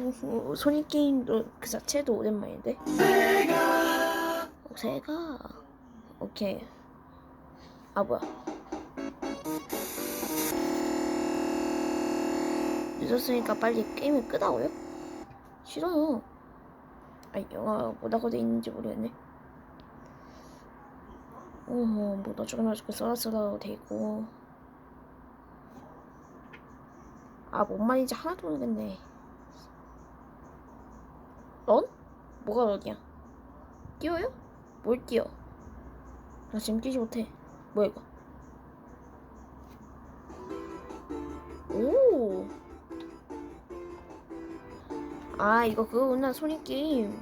후 소닉 게임도 그 자체도 오랜만인데. 어, 세가 오케이. 아 뭐야? 늦었으니까 빨리 게임을 끄다고요? 싫어요. 아니 영화 뭐라고 돼 있는지 모르겠네. 어머 뭐 나중에 나중에 써라써라 돼 있고. 아, 뭔 말인지 하나도 모르겠네. 넌? 뭐가 넌이야? 뛰어요? 뭘 뛰어? 나 지금 뛰지 못해. 뭐야, 이거? 오! 아, 이거 그거구나, 소닉 게임.